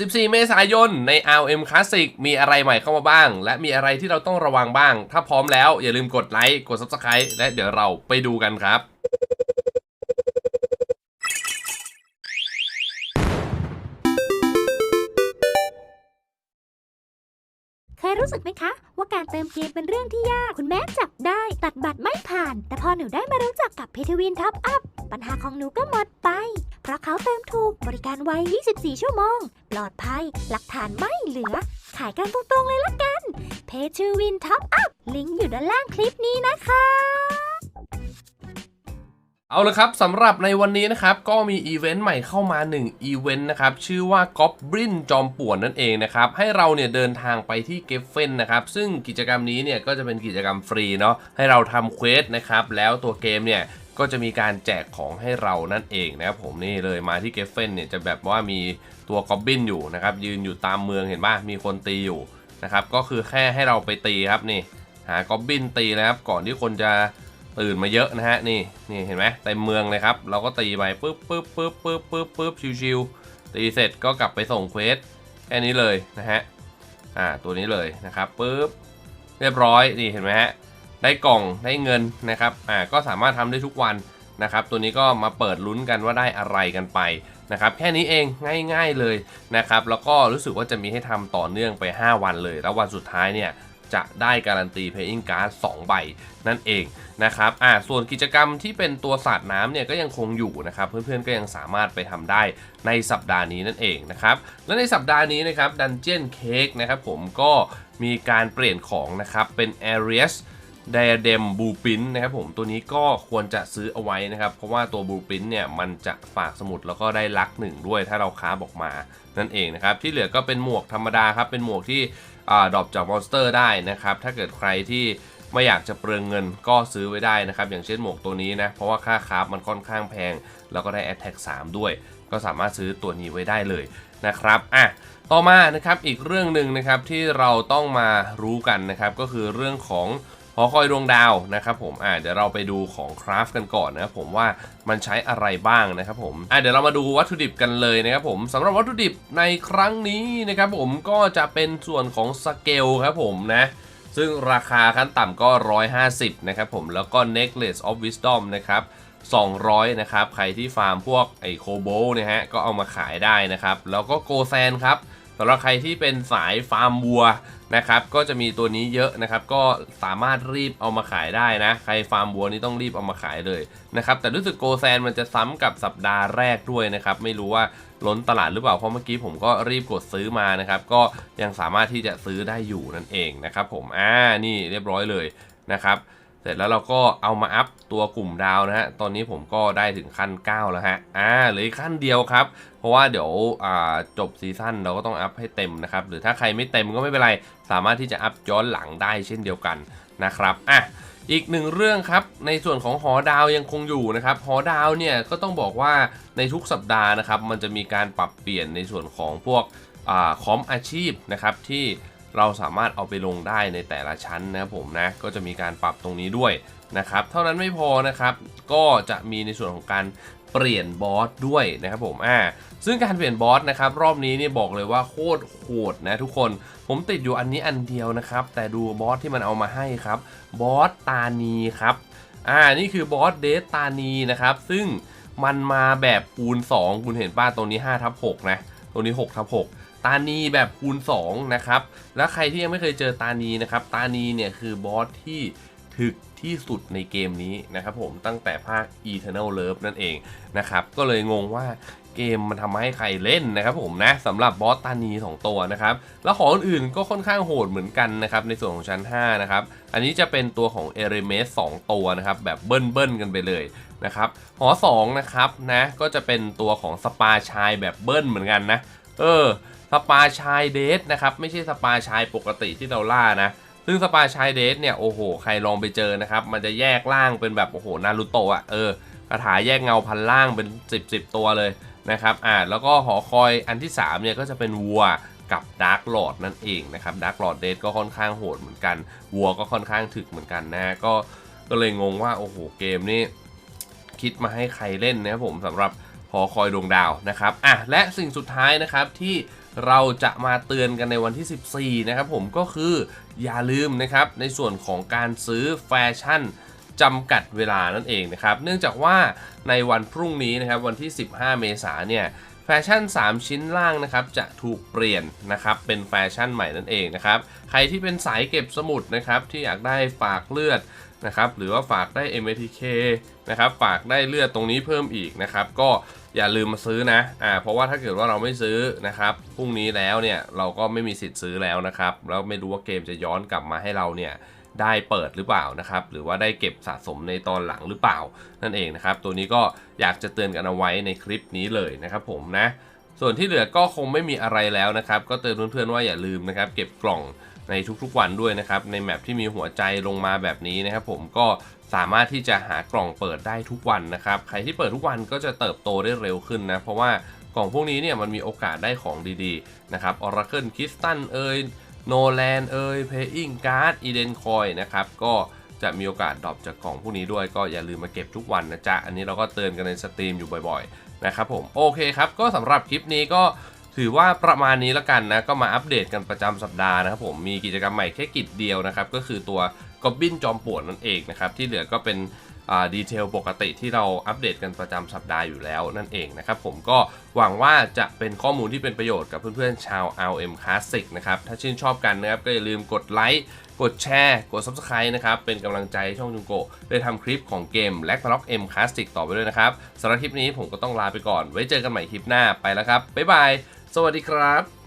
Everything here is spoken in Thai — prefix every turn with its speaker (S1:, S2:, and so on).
S1: 14 เมษายนใน RM Classic มีอะไรใหม่เข้ามาบ้าง และมีอะไรที่เราต้องระวังบ้าง ถ้าพร้อมแล้วอย่าลืมกดไลค์กด Subscribe และเดี๋ยวเราไปดูกันครับ
S2: เคยรู้สึกไหมคะ ว่าการเติมเกมเป็นเรื่องที่ยากคุณแม่จับได้ ตัดบัตรไม่ผ่าน แต่พอหนูได้มารู้จักกับเพทวินท็อปอัพปัญหาของหนูก็หมดไป เพราะเขาเติมถูกบริการไว 24 ชั่วโมง ปลอดภัย หลักฐานไม่เหลือ ขายกันตรงๆเลยละกัน เพทวินท็อปอัพ ลิงก์อยู่ด้านล่างคลิปนี้นะคะ
S1: เอาละครับสำหรับในวันนี้นะครับ ก็มีอีเวนต์ใหม่เข้ามา1อีเวนต์นะครับ ชื่อว่า Goblin จอมป่วนนั่นเองนะครับ ให้เราเนี่ยเดินทางไปที่เกฟเฟนนะครับ ซึ่งกิจกรรมนี้เนี่ยก็จะเป็นกิจกรรมฟรีเนาะให้เราทำเควสนะครับ แล้วตัวเกมเนี่ย ก็จะมีการแจกของให้เรานั่นเองนะครับผมนี่เลยมาที่เกฟเฟนเนี่ยจะแบบว่ามีตัวกอบบินอยู่นะครับยืนอยู่ตามเมืองเห็นป่ะมีคนตีอยู่นะครับก็คือแค่ให้เราไปตีครับนี่หากอบบินตีนะครับก่อนที่คนจะตื่นมาเยอะนะฮะนี่นี่เห็นไหมเต็มเมืองเลยครับ เราก็ตีไปปึ๊บปึ๊บปึ๊บปึ๊บปึ๊บปึ๊บชิวๆตีเสร็จก็กลับไปส่งเควสแค่นี้เลยนะฮะอ่าตัวนี้เลยนะครับปึ๊บเรียบร้อยนี่เห็นไหมฮะ ได้กล่องได้เงินนะครับอ่าก็สามารถทำได้ทุกวันนะครับ ตัวนี้ก็มาเปิดลุ้นกันว่าได้อะไรกันไปนะครับแค่นี้เองง่าย ๆเลยนะครับแล้วก็รู้สึกว่าจะมีให้ทำต่อเนื่องไป 5 วันเลย แล้ววันสุดท้ายเนี่ยจะได้การันตี Playing Card 2 ใบนั่นเองนะครับอ่าส่วนกิจกรรมที่เป็นตัวสาดน้ำเนี่ยก็ยังคงอยู่นะครับ เพื่อนๆก็ยังสามารถไปทำได้ในสัปดาห์นี้นั่นเองนะครับ และในสัปดาห์นี้นะครับ Dungeon Cake นะครับผมก็มีการเปลี่ยนของนะครับเป็น Aries Diadem Blueprint นะครับผมตัวนี้ก็ควรจะซื้อเอาไว้นะครับ เพราะว่าตัว Blueprint เนี่ยมันจะฝากสมุดแล้วก็ได้ลักหนึ่งด้วยถ้าเราค้าบอกมานั่นเองนะครับ ที่เหลือก็เป็นหมวกธรรมดาครับ เป็นหมวกที่ดรอปจากมอนสเตอร์ได้นะครับ ถ้าเกิดใครที่ไม่อยากจะเปลืองเงินก็ซื้อไว้ได้นะครับ อย่างเช่นหมวกตัวนี้นะ เพราะว่าค่าคราฟมันค่อนข้างแพง แล้วก็ได้ Attack 3 ด้วย ก็สามารถซื้อตัวนี้ไว้ได้เลยนะครับอะต่อมานะครับอีกเรื่องหนึ่งนะครับที่เราต้องมารู้กันนะครับก็คือเรื่องของ หอคอยดวงดาวนะครับผมอะเดี๋ยวเราไปดูของคราฟกันก่อนนะครับผมว่ามันใช้อะไรบ้างนะครับผมอะเดี๋ยวเรามาดูวัตถุดิบกันเลยนะครับผมสำหรับวัตถุดิบในครั้งนี้นะครับผมก็จะเป็นส่วนของสเกลครับผมนะซึ่งราคาขั้นต่ำก็ 150 นะครับผมแล้วก็ Necklace of Wisdom นะครับ 200 นะครับ ใครที่ฟาร์มพวกไอโคโบนะฮะ ก็เอามาขายได้นะครับ แล้วก็โกแซนครับ สำหรับใครที่เป็นสายฟาร์มวัวนะครับก็จะมีตัวนี้เยอะนะครับ ก็สามารถรีบเอามาขายได้นะ ใครฟาร์มวัวนี่ต้องรีบเอามาขายเลยนะครับ แต่รู้สึกโกแซนมันจะซ้ำกับสัปดาห์แรกด้วยนะครับ ไม่รู้ว่าล้นตลาดหรือเปล่า เพราะเมื่อกี้ผมก็รีบกดซื้อมานะครับ ก็ยังสามารถที่จะซื้อได้อยู่นั่นเองนะครับผมอ่านี่เรียบร้อยเลยนะครับ เสร็จแล้วเราก็เอามาอัพตัวกลุ่มดาวนะฮะ ตอนนี้ผมก็ได้ถึงขั้น 9 แล้วฮะ อ่าเหลือขั้นเดียวครับ เพราะว่าเดี๋ยวอ่าจบซีซั่นเราก็ต้องอัพให้เต็มนะครับ หรือถ้าใครไม่เต็มก็ไม่เป็นไร สามารถที่จะอัพย้อนหลังได้เช่นเดียวกันนะครับ อะ อีกหนึ่งเรื่องครับ ในส่วนของหอดาวยังคงอยู่นะครับ หอดาวเนี่ยก็ต้องบอกว่าในทุกสัปดาห์นะครับ มันจะมีการปรับเปลี่ยนในส่วนของพวกอคอมอาชีพนะครับที่ เราสามารถเอาไปลงได้ในแต่ละชั้นนะครับผมนะก็จะมีการปรับตรงนี้ด้วยนะครับเท่านั้นไม่พอนะครับก็จะมีในส่วนของการเปลี่ยนบอสด้วยนะครับผมอ่าซึ่งการเปลี่ยนบอสนะครับรอบนี้นี่บอกเลยว่าโคตรโหดนะทุกคนผมติดอยู่อันนี้อันเดียวนะครับ แต่ดูบอสที่มันเอามาให้ครับบอสตานีครับอ่านี่คือบอสเดสตานีนะครับซึ่งมันมาแบบคูณ2คุณเห็นป้าตัวนี้5ทับ6นะตัวนี้6ทับ6 ตานีแบบคูณ2นะครับแล้วใครที่ยังไม่เคยเจอตานีนะครับตานีเนี่ยคือบอสที่ถึกที่สุดในเกมนี้นะครับผมตั้งแต่ภาค Eternal Love นั่นเองนะครับก็เลยงงว่าเกมมันทำให้ใครเล่นนะครับผมนะสำหรับบอสตานี 2 ตัวนะครับแล้วของอื่นก็ค่อนข้างโหดเหมือนกันนะครับในส่วนของชั้น 5 นะครับ อันนี้จะเป็นตัวของเอเรเมส2ตัวนะครับแบบเบิ้ลเบิ้ลกันไปเลยนะครับหอ2นะครับนะก็จะเป็นตัวของสปาชายแบบเบิ้ลเหมือนกันนะเออ สปาชายเดทนะครับไม่ใช่สปาชายปกติที่เราล่านะ ซึ่งสปาชายเดทเนี่ยโอ้โหใครลองไปเจอนะครับมันจะแยกล่างเป็นแบบโอ้โหนารูโตะอะเออคาถาแยกเงาพันล่างเป็น 10 10 ตัวเลยนะครับอ่าแล้วก็หอคอยอันที่3เนี่ยก็จะเป็นวัวกับดาร์กลอดนั่นเองนะครับดาร์กลอดเดทก็ค่อนข้างโหดเหมือนกัน วัวก็ค่อนข้างถึกเหมือนกันนะก็ก็เลยงงว่าโอ้โหเกมนี้คิดมาให้ใครเล่นนะครับผมสำหรับหอคอยดวงดาวนะครับอะและสิ่งสุดท้ายนะครับที่ เราจะมาเตือนกันในวันที่ 14 นะครับผมก็คืออย่าลืมนะครับในส่วนของการซื้อแฟชั่นจำกัดเวลานั่นเองนะครับ เนื่องจากว่าในวันพรุ่งนี้นะครับวันที่ 15 เมษาเนี่ยแฟชั่น 3 ชิ้นล่างนะครับจะถูกเปลี่ยนนะครับเป็นแฟชั่นใหม่นั่นเองนะครับ ใครที่เป็นสายเก็บสมุดนะครับที่อยากได้ฝากเลือด นะครับหรือว่าฝากได้ MATK นะครับฝากได้เลือดตรงนี้เพิ่มอีกนะครับก็อย่าลืมมาซื้อนะอ่าเพราะว่าถ้าเกิดว่าเราไม่ซื้อนะครับพรุ่งนี้แล้วเนี่ยเราก็ไม่มีสิทธิ์ซื้อแล้วนะครับแล้วไม่รู้ว่าเกมจะย้อนกลับมาให้เราเนี่ยได้เปิดหรือเปล่านะครับหรือว่าได้เก็บสะสมในตอนหลังหรือเปล่า นั่นเองนะครับตัวนี้ก็อยากจะเตือนกันเอาไว้ในคลิปนี้เลยนะครับผมนะส่วนที่เหลือก็คงไม่มีอะไรแล้วนะครับก็เตือนเพื่อนๆว่าอย่าลืมนะครับเก็บกล่อง ในทุกๆวันด้วยนะครับ ในแมปที่มีหัวใจลงมาแบบนี้นะครับผมก็สามารถที่จะหากล่องเปิดได้ทุกวันนะครับ ใครที่เปิดทุกวันก็จะเติบโตได้เร็วขึ้นนะ เพราะว่ากล่องพวกนี้เนี่ยมันมีโอกาสได้ของดีๆนะครับ Oracle Crystal เอ่ยโนแลนเอ่ยเพย์อิงการ์ดอีเดนคอยนะครับก็จะมีโอกาสดรอปจากกล่องพวกนี้ด้วยก็อย่าลืมมาเก็บทุกวันนะจ๊ะ อันนี้เราก็เตือนกันในสตรีมอยู่บ่อยๆนะครับผมโอเคครับก็สำหรับคลิปนี้ก็ ถือว่าประมาณนี้แล้วกันนะก็มาอัปเดตกันประจำสัปดาห์นะครับผมมีกิจกรรมใหม่แค่กิจเดียวนะครับก็คือตัวกอบบินจอมป่วนนั่นเองนะครับที่เหลือก็เป็นดีเทลปกติที่เราอัปเดตกันประจำสัปดาห์อยู่แล้วนั่นเองนะครับผมก็หวังว่าจะเป็นข้อมูลที่เป็นประโยชน์กับเพื่อนๆชาว LM Classic นะครับถ้าชื่นชอบกันนะครับก็อย่าลืมกดไลค์กดแชร์ กด Subscribe นะครับ เป็นกำลังใจให้ช่องจุงโกได้ทำคลิปของเกม l a g n a r o k M Classic ต่อไปด้วยนะครับสำหรับคลิปนี้ผมก็ต้องลาไปก่อน ไว้เจอกันใหม่คลิปหน้าไปแล้วครับ บ๊ายบาย สวัสดีครับ